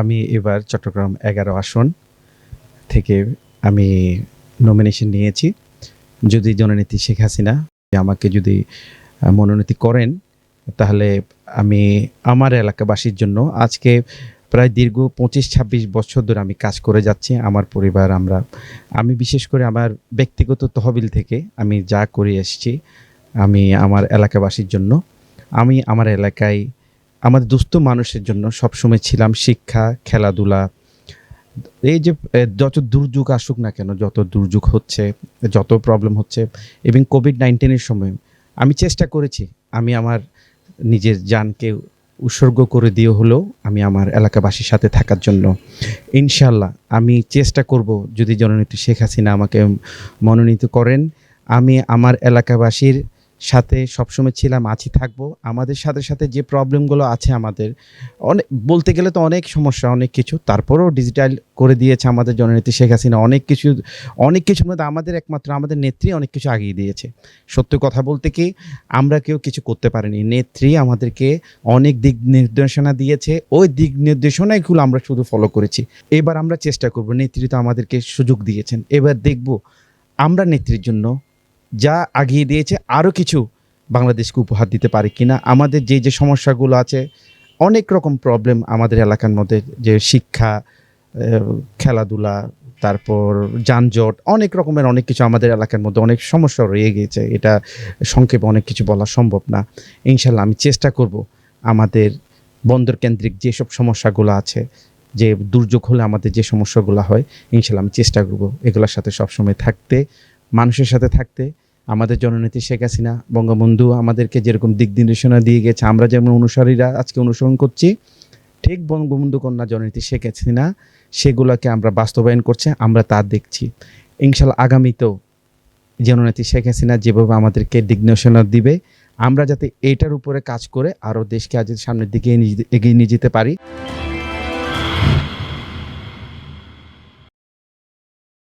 আমি এবার চট্টগ্রাম এগারো আসন থেকে আমি নমিনেশন নিয়েছি। যদি জননেত্রী শেখ হাসিনা আমাকে যদি মনোনীতি করেন, তাহলে আমি আমার এলাকাবাসীর জন্য আজকে প্রায় দীর্ঘ পঁচিশ ছাব্বিশ বছর ধরে আমি কাজ করে যাচ্ছি, আমার পরিবার, আমরা। আমি বিশেষ করে আমার ব্যক্তিগত তহবিল থেকে আমি যা করে এসেছি, আমি আমার এলাকাবাসীর জন্য। আমি আমার এলাকায় আমাদের দুস্থ মানুষের জন্য সবসময় ছিলাম শিক্ষা, খেলাধুলা। এই যে যত দুর্যোগ আসুক না কেন, যত দুর্যোগ হচ্ছে, যত প্রবলেম হচ্ছে এবং কোভিড নাইন্টিনের সময়, আমি চেষ্টা করেছি। আমি আমার নিজের জানকে উৎসর্গ করে দিয়ে হলেও আমি আমার এলাকাবাসীর সাথে থাকার জন্য। ইনশাল্লাহ আমি চেষ্টা করব যদি জননেত্রী শেখ হাসিনা আমাকে মনোনীত করেন, আমি আমার এলাকাবাসীর সাথে সবসময় ছিলাম, আছি, থাকব। আমাদের সাথে সাথে যে প্রবলেমগুলো আছে আমাদের অনেক বলতে গেলে তো অনেক সমস্যা, অনেক কিছু। তারপরেও ডিজিটাল করে দিয়েছে আমাদের জননেত্রী শেখ হাসিনা। অনেক কিছু, অনেক কিছুর মধ্যে আমাদের একমাত্র, আমাদের নেত্রী অনেক কিছু আগিয়ে দিয়েছে। সত্য কথা বলতে কি, আমরা কেউ কিছু করতে পারিনি। নেত্রী আমাদেরকে অনেক দিক নির্দেশনা দিয়েছে। ওই দিক নির্দেশনাগুলো আমরা শুধু ফলো করেছি। এবার আমরা চেষ্টা করব, নেত্রী তো আমাদেরকে সুযোগ দিয়েছেন। এবার দেখব, আমরা নেত্রীর জন্য যা আগিয়ে দিয়েছে, আরও কিছু বাংলাদেশকে উপহার দিতে পারি কিনা, আমাদের যে যে সমস্যাগুলো আছে, অনেক রকম প্রবলেম আমাদের এলাকার মধ্যে, যে শিক্ষা খেলাধুলা, তারপর যানজট, অনেক রকমের অনেক কিছু আমাদের এলাকার মধ্যে অনেক সমস্যা রয়ে গিয়েছে। এটা সংক্ষেপে অনেক কিছু বলা সম্ভব না। ইনশাল্লাহ আমি চেষ্টা করব আমাদের বন্দর কেন্দ্রিক যেসব সমস্যাগুলো আছে, যে দুর্যোগ হলে আমাদের যে সমস্যাগুলো হয়, ইনশাল্লাহ আমি চেষ্টা করব এগুলোর সাথে সবসময় থাকতে, মানুষের সাথে থাকতে আমাদের জননেত্রী শেখ হাসিনা, বঙ্গবন্ধু আমাদেরকে যেরকম দিক নির্দেশনা দিয়ে গেছে, আমরা যেমন অনুসারীরা আজকে অনুসরণ করছি, ঠিক বঙ্গবন্ধু কন্যা জননেত্রী শেখ হাসিনা, সেগুলোকে আমরা বাস্তবায়ন করছে, আমরা তা দেখছি। ইনশাল্লাহ আগামীতেও জননেত্রী শেখ হাসিনা যেভাবে আমাদেরকে নির্দেশনা দিবে, আমরা যাতে এটার উপরে কাজ করে আরও দেশকে আজ সামনের দিকে এগিয়ে নিয়ে যেতে পারি।